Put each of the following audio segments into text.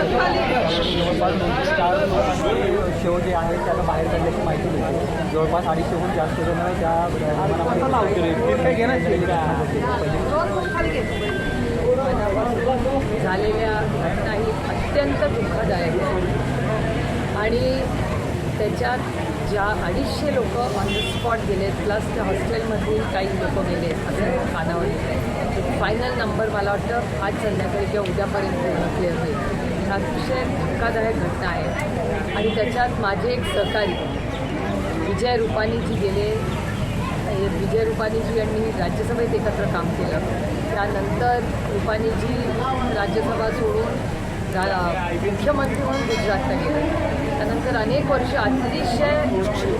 जवळपास चार जे आहे त्याला बाहेर काढल्याची माहिती मिळते जवळपास अडीचशेहून जास्त जण त्या झालेल्या घटना ही अत्यंत दुःखदायक आणि त्याच्यात ज्या अडीचशे लोक ऑन द स्पॉट गेलेत प्लस त्या हॉस्टेलमधील काही लोक गेले असं कानावर फायनल नंबर मला वाटतं आज संध्याकाळी किंवा उद्यापर्यंत क्लिअर होईल. अतिशय धक्कादायक घटना आहे. आणि त्याच्यात माझे एक सहकारी विजय रुपानीजी गेले विजय रुपानीजी यांनी राज्यसभेत एकत्र काम केलं. त्यानंतर रुपानीजी राज्यसभा सोडून रा- मुख्यमंत्री म्हणून गुजरातला गेले. त्यानंतर अनेक वर्ष अतिशय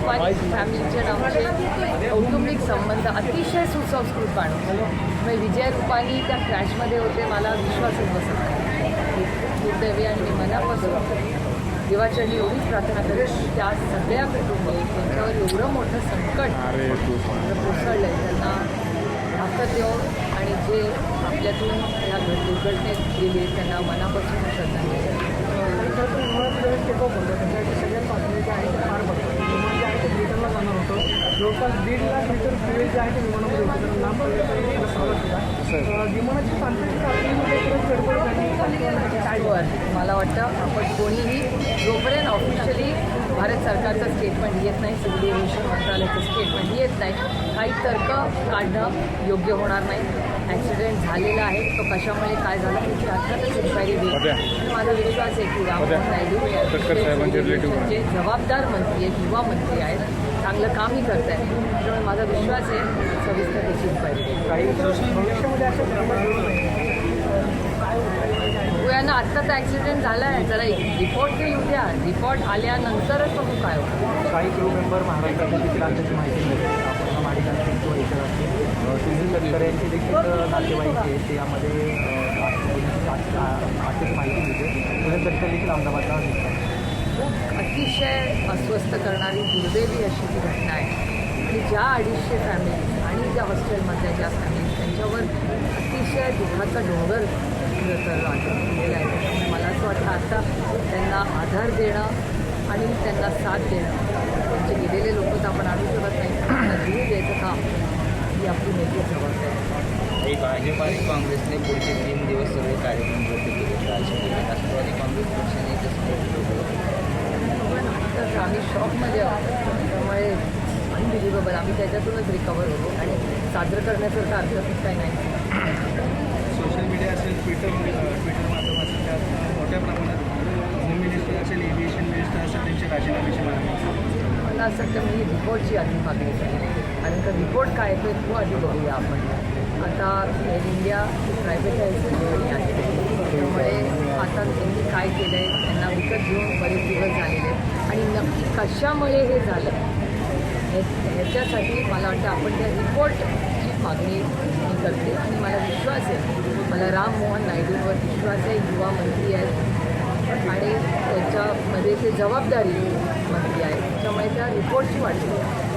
फॅमिलीचे नावाचे कौटुंबिक संबंध अतिशय सुसंस्कृत पाणू म्हणजे विजय रुपानी त्या क्रॅशमध्ये होते मला विश्वासच बसत नाही. दुर्दैवी आणि मी मनापासून देवाचरणी एवढीच प्रार्थना करेन की त्या सगळ्या कुटुंब त्यांच्यावर एवढं मोठं संकट कोसळलं आहे त्यांना ताकद देऊन आणि जे आपल्यातून ह्या घट दुर्घटनेत गेले त्यांना मनापासून श्रद्धांजली सगळ्यात पातळी जे आहे ते फार बघतात विमान जे आहे ते ब्रिटनला जाणार होतं जवळपास दीड लाख लिटर फ्युएल जे आहे ते विमानामध्ये होतं. लांब विमानाची तांत्रिक चाचणीमध्ये खरंच गडबड झाली. काय? वर मला वाटतं आपण कोणीही जोपर्यंत ऑफिशियली भारत सरकारचं स्टेटमेंट येत नाही सिव्हिल एव्हिएशन मंत्रालयाचं स्टेटमेंट येत नाही. काही तर्क काढणं योग्य होणार नाही. ॲक्सिडेंट झालेला आहे. तो कशामुळे काय झाला त्याची अर्थातच इन्क्वायरी होईल माझा विश्वास आहे की राममोहन नायडू जे जबाबदार मंत्री आहेत युवा मंत्री आहेत. चांगलं कामही करत आहेत त्यामुळे माझा विश्वास आहे सविस्तर त्याची इन्क्वायरी काही भविष्यामध्ये अशा घटना घडू नये यांना आत्ता तर ॲक्सिडेंट झाला आहे जरा रिपोर्ट ते येऊ द्या. रिपोर्ट आल्यानंतरच बघू काय होतं. काही क्रू मेंबर महाराष्ट्रात देखील असल्याची माहिती मिळते. आपण किंवा इतर सुनील यांचे देखील नातेवाईक आहेत. ते यामध्ये अ, आठ- आठ- आठ- आठची माहिती मिळते. सुनील तटकरे देखील अहमदाबादला अतिशय अस्वस्थ करणारी दुर्दैवी अशी ती घटना आहे. आणि ज्या अडीचशे फॅमिली आणि ज्या हॉस्टेलमधल्या ज्या फॅमिली त्यांच्यावर अतिशय दुःखाचा डोंगर खरं तर आलेला आहे. त्यामुळे मला असं वाटतं आता त्यांना आधार देणं आणि त्यांना साथ देणं. त्यांचे गेलेले लोक तर आपण आणू शकत नाही. त्यांना जीव द्यायचं काम ही आपली मोठी जबाबदारी भाजप आणि काँग्रेसने पुढचे तीन दिवस सगळे कार्यक्रम रद्द केले. राजकीय राष्ट्रवादी काँग्रेस पक्षाने तसं तर आम्ही शॉकमध्ये आहोत. त्यामुळे अनबिलिव्हेबल आम्ही त्याच्यातूनच रिकवर होतो. आणि साजरं करण्यासारखं अर्थातच काही नाही. मीडिया असेल ट्विटर ट्विटर माध्यम असेल त्या मोठ्या प्रमाणात होम मिनिस्टर असेल एव्हिएशन मिनिस्टर असेल त्यांच्या राजीनाम्याची मागणी मला असं वाटतं म्हणजे मी रिपोर्टची आधी मागणी आणि तर रिपोर्ट काय आहे तो आधी बघूया आपण. आता एअर इंडिया प्रायव्हेटाईज कंपनी आहे. त्यामुळे आता त्यांनी काय केलं आहे त्यांना विकत घेऊन बरेच दिवस झालेले आणि नक्की कशामुळे हे झालं? ह्याच्यासाठी मला वाटतं आपण त्या रिपोर्टची मागणी मी करते आणि मला विश्वास आहे. मला राम मोहन नायडूंवर विश्वास आहे युवा मंत्री आहेत. आणि त्याच्यामध्ये ते जबाबदारी मंत्री आहेत त्याच्यामुळे त्या रिपोर्टची वाटते